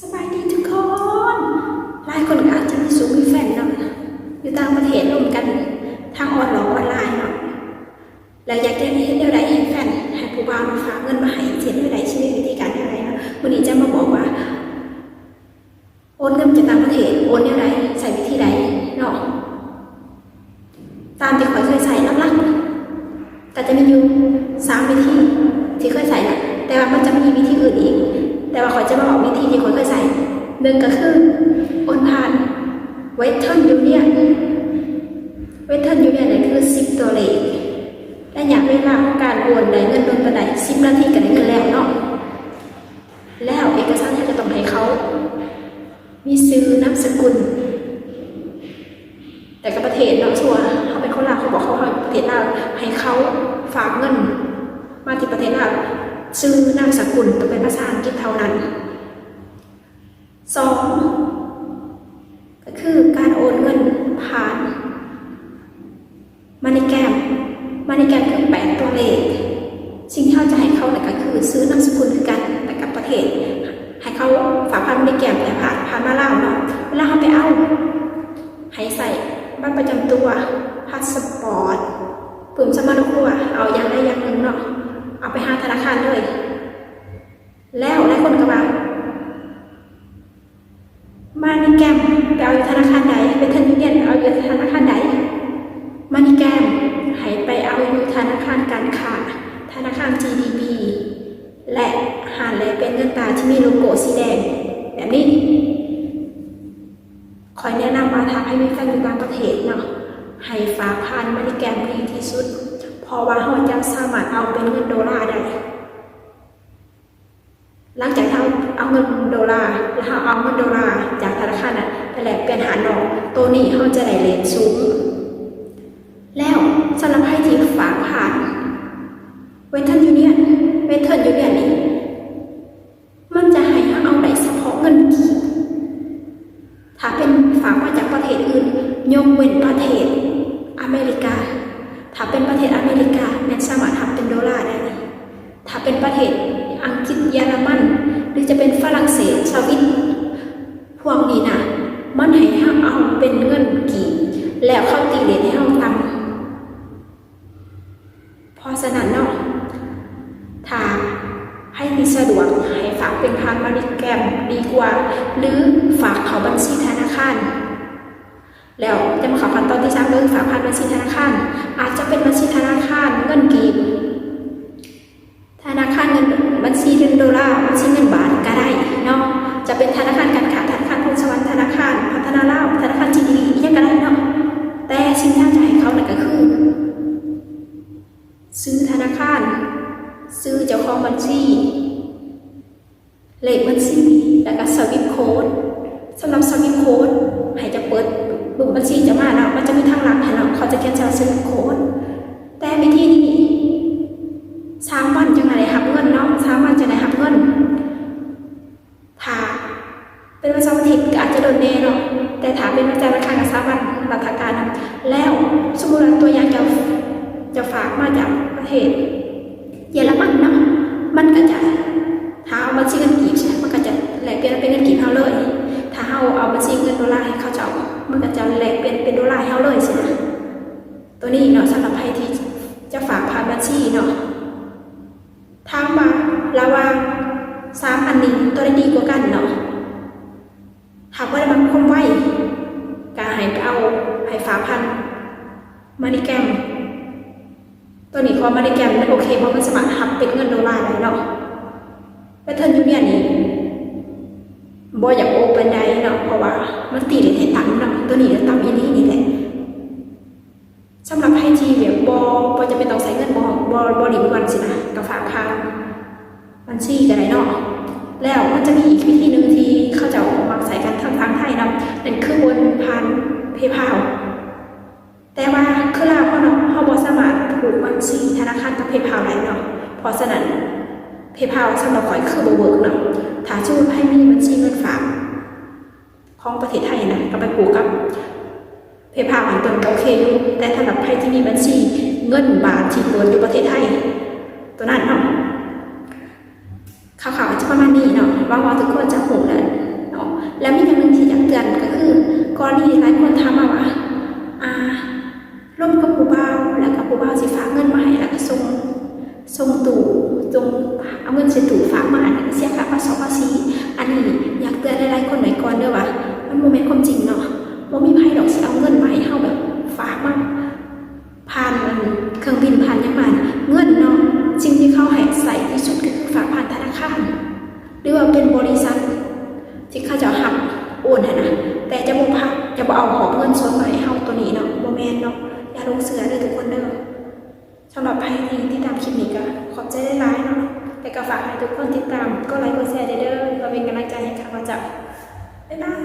สบายดีทุกคนหลายคนก็อาจจะมีสูงมีแฟนเนาะอยู่ต่างประเทศร่วมกันทางออนไลน์ออนไลน์เนาะแล้วอยากจะเห็นเรื่องใดให้แฟนให้ผู้บ่าวมาฝากเงินมาให้เห็นเรื่องใดชีวิตวิธีการเรื่องใดนะวันนี้จะมาบอกว่าโอนเงินจากต่างประเทศโอนเรื่องใดใส่วิธีใดเนาะตามที่ขอยเคยใส่ลักๆแต่จะมีอยู่สามวิธีที่เคยใส่นะแต่ว่ามันจะมีวิธีอื่นอีก แต่ว่าขอจะมาบอกวิธีที่ขอยเคยใส่หนึ่งก็คืออนผ่านเวทเทิร์นยูเนียนเวทเทิร์นยูเนียนนี่ยคือสิบตัวเลขและอยากเวลาการโอนได้เงินโดนปันไดสิบนาทีก็ได้เงินแล้วเนาะแล้วเอกสารที่จะต้องให้เขา มีซื้อนามสกุล แต่กับประเทศเนาะชัวเขาเป็นคนลาวเขาบอกเขาให้ประเทศลาวให้เขาฝากเงิน มาที่ประเทศลาว ชื่อนามสกุลต้องเป็นภาษาอังกฤษเท่านั้นสองก็คือการโอนเงินผ่านมานิแกมมานิแกมคือแปดตัวเลข สิ่งที่เขาจะให้เขาเนี่ก็คือซื้อนามสกุลคือกันแต่กับประเทศ ให้เขาฝากผ่านมานิแกมแต่ผ่านผ่านมาเล่าเนาะเวลาเขาไปเอาให้ใส่บัตรประจำตัวพาสปอร์ตปุ่มสมาร์ทครัวเอาอย่างใดอย่างหนึ่งเนาะเอาไปห้าธาคารเลย แล้วหลายคนก็ว่ามานิแกมไปเอาอยู่ธนาคารใดเป็นธนาคารเอาอยู่ธนาคารใดมานิแกมให้ไปเอาอยู่ธนาคารการค้าธนาคาร GDP และหาเลยเป็นเงินตาที่มีโลโก้สีแดง แบบนี้คอยแนะนำมาทางให้มีแฟนอยู่ต่างประเทศเนาะให้ฝากผ่านมานิแกมดีที่สุด เพราะว่าเราจะสามารถเอาเป็นเงินดอลลาร์ได้ หลังจากที่เราเอาเงินดอลลาร์แล้วเราเอาเงินดอลลาร์จากธนาคารน่ะไปแลกเปลี่ยนหารดอกตัวนี้เราจะได้เลทสูง แล้วสำหรับให้ที่ฝากผ่านเวทเทิร์นยูเนียนเวทเทิร์นยูเนียนนี่มันจะให้เราเอาได้เฉพาะเงินกีบถ้าเป็นฝากมาจากประเทศอื่นยกเว้นประเทศอเมริกา ถ้าเป็นประเทศอเมริกาแม่นสามารถทำเป็นดอลลาร์ได้ถ้าเป็นประเทศอังกฤษเยอรมัน ห รือจะเป็นฝรั่งเศสสวิตพวกนี้นะมันให้ห้าเอาเป็นเงินกี่ แล้วเข้าตีเลทให้เราทำเพราะฉะนั้นเนาะถ้าให้มีสะดวกให้ฝากเป็นพานมาริแกรมดีกว่า หรือฝากเขาบัญชีธนาคารแล้วจะมาขอขั้นตอนที่สามเรื่องฝากผ่านบัญชีธนาคารอาจจะเป็นบัญชีธนาคารเงินกีบ ธนาคารเงินบัญชีเงินดอลลาร์บัญชีเงินบาทก็ได้เนาะจะเป็นธนาคารการค้าธนาคารพงศวรรค์ธนาคาร พัฒนาลาวธนาคารจีดียังก็ได้เนาะแต่สิ่งที่จะให้เขาเนี่ยก็คือ ซื้อธนาคาร ซื้อเจ้าของบัญชี เลขบัญชีแล้วก็สวิตโค้ดสำหรับสวิตโค้ดให้จะเปิดบุกบัญชีจะมาเนาะมันจะมีทางหลักให้เนาะเขาจะเขียนสวิตโค้ดแต่วิธีนี้สา มวันจังได้หับเงินเนาะสามวันจังได้หับเงินถ้าเป็นวันเสาร์อาทิตย์ก็อาจจะโดนเนเนาะแต่ถ้าเป็นวันจันทร์วันอังคารกับสามวันรัฐการนแล้วสมมติตัวอย่าง นนี้ตัวใดดีกว่ากันเนาะหากว่าได้มันคมไว้ก็ให้ไปเอาให้าพันมานิแกม ตัวนี้พอมาในแกมมันโอเคเพราะมันสามารถหับเป็นเงินดอลลาร์ได้เนาะแพทเทิร์นยูเนียนนี่บอยากโอเปนได้เนาะเพราะว่ามันตีเลยให้ต่ำเนาะตัวนี้ก็ต่ำอีนี่นี่แหละสำหรับให้ทีแบบอบอจะเป็นต้องใช้เงินบอบอบอหลิมวันสินะกับฝากค้างบัญชีก็ได้เนาะ แล้วมันจะมีอีกวิธีหนึ่งที่เขาจะเอามาใส่กันทางทางไทยเนาะนั่นคือบนผ่านเพย์พาแต่ว่าคือลาเขาเนาะเขาบ่สามารถผูกบัญชีธนาคารกับเพย์พาได้เนาะเพราะฉะนั้นเพย์พาสำหรับข่อยคือบเวิร์กเนาะถ้าชื่อให้มีบัญชีเงินฝากของประเทศไทยนะก็ไปผูกกับเพย์พาอันตนโอเคอยู่แต่สำหรับใครที่มีบัญชีเงินบาทที่เปิดอยู่ประเทศไทย ตัวนั้นเนาะ ข่าวๆจะประมาณนี้เนาะวังว่าทุกคนจะหูแหละแล้วมีอย่างหนึ่งที่อยากเตือนก็คือกรณีหลายคนถามาว่าอ่าร่วมกับผู้บ่าวแล้วกับผู้บ่าวสิฝากเงินมาให้แล้วก็ส่งส่งตู่จงเอาเงินใส่ตู่ฝากมาอันนี้เสียค่าภาษีภาษีอันนี้อยากเตือนหลายๆคนไว้ก่อนเด้อว่ามันโมเมนต์ความจริงเนาะว่ามีไพ่ดอกสิเอาเงินมาให้เฮาแบบฝากมาผ่านมันเครื่องบินผ่านยังมันเงินเนาะสิ่งที่เขาให้ ทุกคนเด้อสำหรับใครที่ติดตามคลิปนี้ก็ขอบใจได้หลายเนาะแต่ก็ฝากให้ทุกคนติดตามก็ไลค์กดแชร์เด้อเราเป็นกำลังใจให้ข้าพเจ้าบ๊ายบาย